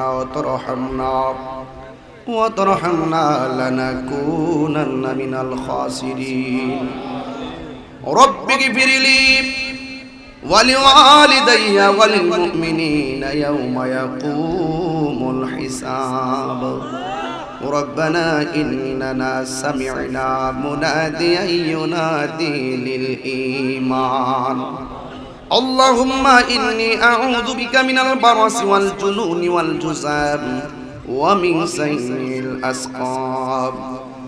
وترحمنا وترحمنا لنكونن من الخاسرين. رب اغفر لي ولوالدي وللمؤمنين يوم يقوم الحساب. ربنا إننا سمعنا مناديا ينادي للإيمان. اللهم إني أعوذ بك من البرص والجنون والجزام ومن سيء الأسقام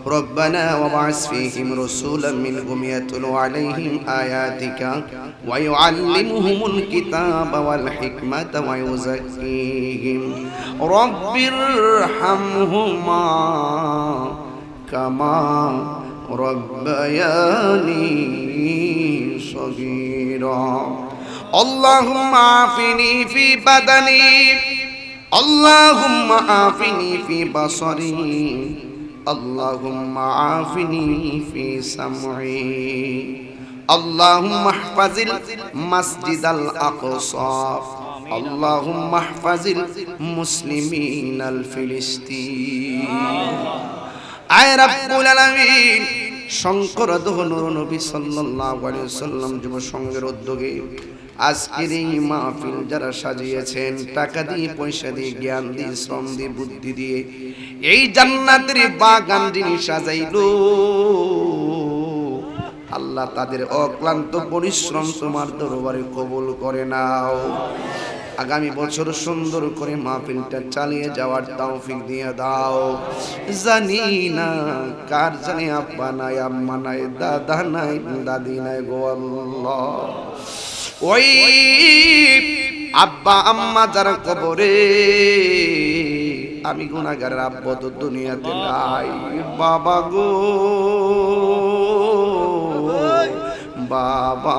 ربنا وابعث فيهم رسولا منهم يتلو عليهم آياتك ويعلمهم الكتاب والحكمة ويزكيهم رب ارحمهما كما ربياني صغيرا اللهم عافني في بدني اللهم عافني في بصري اللهم عافني في سمعي اللهم احفظ المسجد الأقصى اللهم احفظ المسلمين الفلسطين আয় রাব্বুল আলামিন শঙ্কর দহনুর নবী সাল্লাল্লাহু আলাইহি সাল্লাম যুব সংঘের উদ্যোগে আজকের এই মাহফিল যারা সাজিয়েছেন, টাকা দিয়ে, পয়সা দিয়ে, জ্ঞান দিয়ে, শ্রম দিয়ে, বুদ্ধি দিয়ে এই জান্নাতের বাগান যিনি সাজাইলো, আল্লাহ তাদের অক্লান্ত পরিশ্রম তোমার দরবারে কবুল করে নাও। আগামী বছর সুন্দর করে মাহফিলটা চালিয়ে যাওয়ার তৌফিক দিয়ে দাও। জানি না কার জানে আব্বা নাই, আম্মা নাই, দাদা নাই, দাদি নাই গো আল্লাহ। ওই আব্বা, আম্মা যারা কবরে, আমি গুনাগারের আব্বা তো দুনিয়াতে নাই। বাবা গো, বাবা।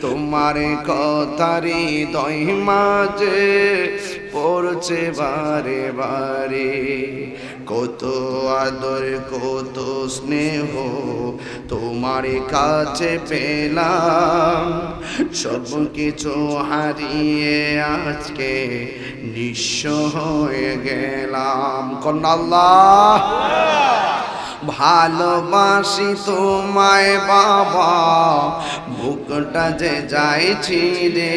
তোমার কথারি দই মাঝে পড়ছে বারে বারে। কত আদর, কত স্নেহ তোমার কাছে পেলাম। সব কিছু হারিয়ে আজকে নিঃস্ব হয়ে গেলাম। কন্যাল্লাহ ভালোবাসি তোমায় বাবা, বুকটা যে যাইছি রে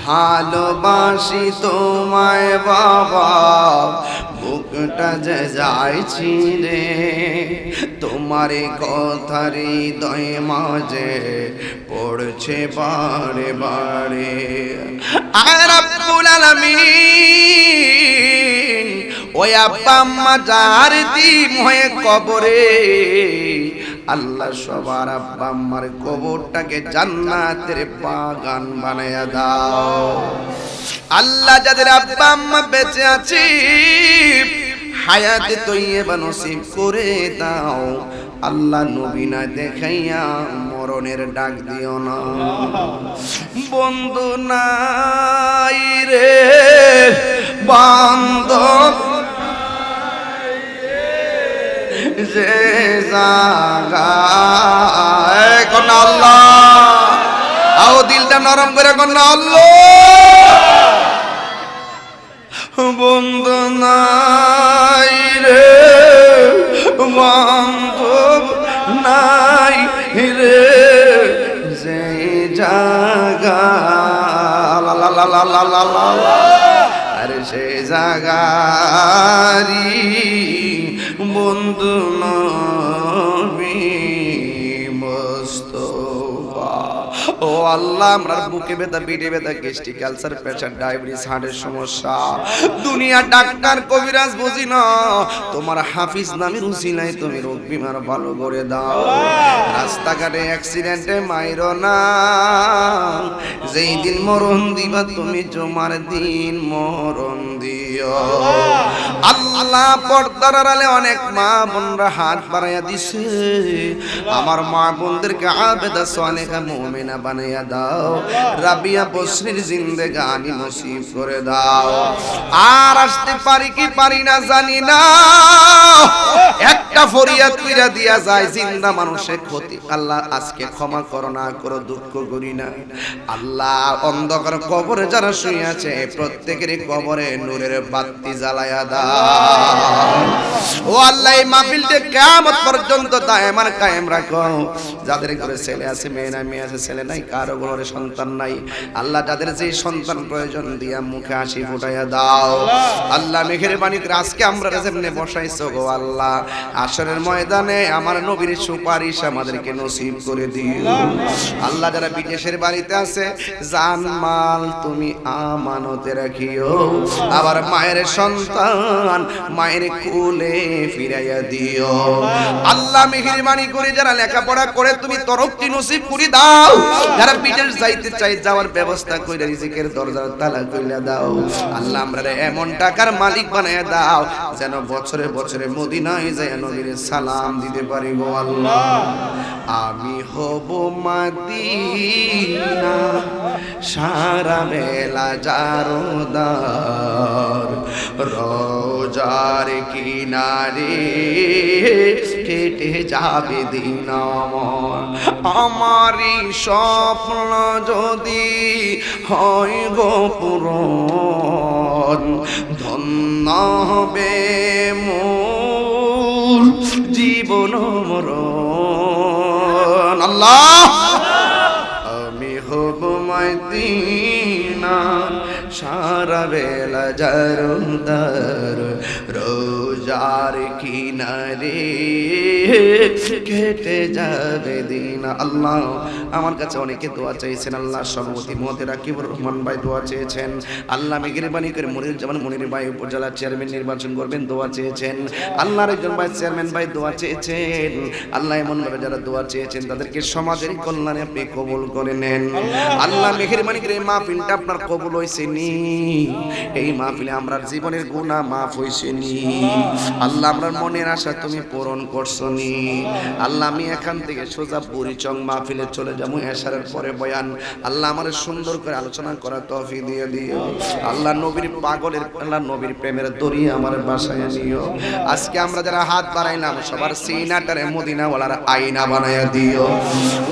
ভালোবাসি তোমায় বাবা, বুকটা যে যাইছি রে তোমার কথার হৃদয় মাঝে পড়ছে বারে বারে। আর আলামিন ওই আব্বা আম্মা যার দিম হয়ে কবরে, আল্লাহ সবার আব্বা আম্মার কবরটাকে জান্নাতের বাগান বানায়া দাও। আল্লাহ যাদের আব্বা আম্মা বেঁচে আছে, হায়াতে তৈবা নসিব করে দাও। আল্লাহ নবী না দেখাইয়া মরণের ডাক দিও না। বন্ধু নাই রে, বান্ধব যে জাগায় কন্যা আল্লাহ আও দিলটা নরম করে কন্যা আল্লাহ বন্দনাই রে বান্ধব নাই রে যে জাগা লা লা লা লা লা লা আর সে জাগারি বন্ধু নবী মোস্তফা। ও আল্লাহ আমরা বুকে ব্যথা পিঠে ব্যথা গেস্টি ক্যান্সার প্রেশার ডায়াবেটিস হার্টের সমস্যা। দুনিয়া ডাক্তার, কবিরাজ বুঝি না। তোমার হাফিজ নামের উসিলায় তুমি রোগ বিমার ভালো করে দাও। রাস্তাঘাটে অ্যাক্সিডেন্টে মাইরো না। যেই দিন মরণ দিবা, তুমি জমার দিন মরণ দিও। আল্লাহ পর্দার আড়ালে অনেক মা বোনরা হাত বাড়াইয়া দিছে। আমার মা বোনদেরকে আবেদা সোয়ালেখা মুমিনা বানাইয়া দাও। রাবিয়া বসরির জিন্দেগানি নসিব করে দাও। আর আসতে পারি কি পারি না জানি না। একটা ফরিয়াদ কইরা দিয়া যায় জিন্দা মানুষের ক্ষতি। আল্লাহ আজকে ক্ষমা করো না করো দুঃখ করি না। আল্লাহ অন্ধকার কবরে যারা শুয়ে আছে প্রত্যেকের কবরে নূরের বাতি জ্বালায়া দাও। ও আল্লাহ এই মাহফিলটা কিয়ামত পর্যন্ত দায়মান কায়েম রাখো। যাদের ঘরে ছেলে আছে মেয়ে নাই মেয়ে আছে ছেলে নাই কারও ঘরে সন্তান নাই। আল্লাহ যাদের যে সন্তান প্রয়োজন দিয়া মুখে হাসি ফুটাইয়া দাও। আল্লাহ মেঘের বাণী আজকে আমরা যেমনে বসাইছো গো আল্লাহ, আসরের ময়দানে আমার নবীর সুপারিশ আমাদেরকে নসিব করে দিও। আল্লাহ যারা বিদেশের বাড়িতে আছে, জান মাল তুমি আমানতে রাখিও। আবার মায়ের সন্তান মায়ের কুলে ফিরাইয়া দিও। আল্লাহ মেহেরবানি করে যারা লেখাপড়া করে, তুমি তরফটি নসিব করে দাও। যারা বিদেশ যাইতে চাই যাওয়ার ব্যবস্থা কইরা রিজিকের দরজা তালা কইলা দাও। আল্লাহ আমরা এমন টাকার মালিক বানায় দাও, যেন বছরে বছরে মদিনায় যায় নবীর সালাম দিতে পারি আল্লাহ। আমি হব মাদিনা, সারা বেলা জারোদার, রোজার কিনারে কেটে যাবে দিন আমার। আমারই স্বপ্ন যদি হয় গোপুরন ধন্য হবে মোর জীবন মরণ। আল্লাহ! আমি হব মাইদিনা সারা বেলা জারুদার রোজার কিনারে কেটে যাবে দিন আল্লাহ। আমার কাছে অনেকে দোয়া চাইছেন, আল্লাহ সভাপতি মহতে রাকিবুর রহমান ভাই দোয়া চেয়েছেন। আল্লাহ মেঘেরবানি করে মনির জামান মনির ভাই উপজেলা চেয়ারম্যান নির্বাচন করবেন দোয়া চেয়েছেন। আল্লাহর একজন ভাই চেয়ারম্যান ভাই দোয়া চেয়েছেন। আল্লাহ এমন ভাবে যারা দোয়া চেয়েছেন, তাদেরকে সমাজের কল্যাণে আপনি কবুল করে নেন। আল্লাহ মেঘেরবানি করে মাহফিলটা আপনার কবুল হয়েছে নি? এই মাহফিলে আমরা জীবনের গুণা মাফ হয়েছে নি আল্লাহ আমার মনের আশা তুমি পূরণ করছ নি আল্লাহ আমি এখান থেকে সোজা বুড়িচং মাহফিলে চলে যাব, এশারের পরে বয়ান। আল্লাহ আমার সুন্দর করে আলোচনা করা তফি দিয়ে দিও। আল্লাহ নবীর পাগলের, আল্লাহ নবীর প্রেমের দড়ি আমার বাসায় নিও আজকে আমরা যারা হাত বাড়াইলাম, সবার সিনাটারে মদিনা ওয়ালার আইনা বানায়া দিও।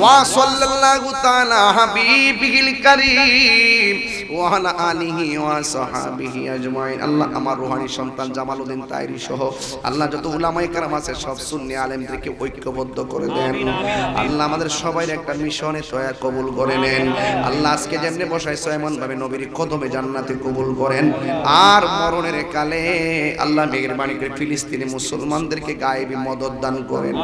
ওয়া সাল্লাল্লাহু তাআলা হাবিবিল কারীম। ওয়া আলা আলিহি ওয়া সাহাবিহি আজমাইন। আল্লাহ আমার রুহানি সন্তান জামালউদ্দিন তাইরি সহ আল্লাহ যত উলামায়ে কেরাম আছে সব সুন্নি আলেমদেরকে ঐক্যবদ্ধ করে দেন। আল্লাহ আমাদের সবাই একটা মিশনে তয়া কবুল করে নেন। আল্লাহ আজকে যেমনি বসাইছো এমন ভাবে নবীর কদমে জান্নাতে কবুল করেন। আর মরণের কালে আল্লাহ মেঘের করে ফিলিস্তিনি মুসলমানদেরকে গায়েবি মদত দান করেন।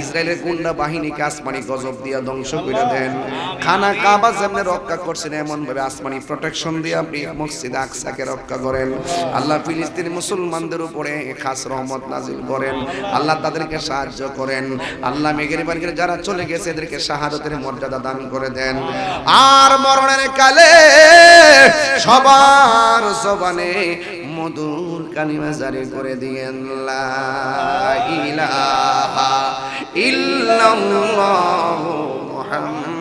ইসরায়েলের গুন্ডা বাহিনীকে আসমানি গজব দিয়া ধ্বংস করে দেন। খানা কাবা যেমনি রক্ষা করছেন এমন ভাবে আসমানি প্রোটেকশন দিয়ে আপনি মসজিদ আকসাকে রক্ষা করেন। আল্লাহ ফিলিস্তিনি মুসলমানদের উপরে খাস রহমত নাজিল করেন। আল্লাহ তাদেরকে সাহায্য করেন। আল্লাহ মেঘের করে যারা চলে গেছে, এদেরকে শাহাদতের মর্যাদা দান করে দেন। আর মরণের কালে সবার জবানে মধুর কালিমা জারি করে দিয়েন ইলাহা ইল্লাল্লাহ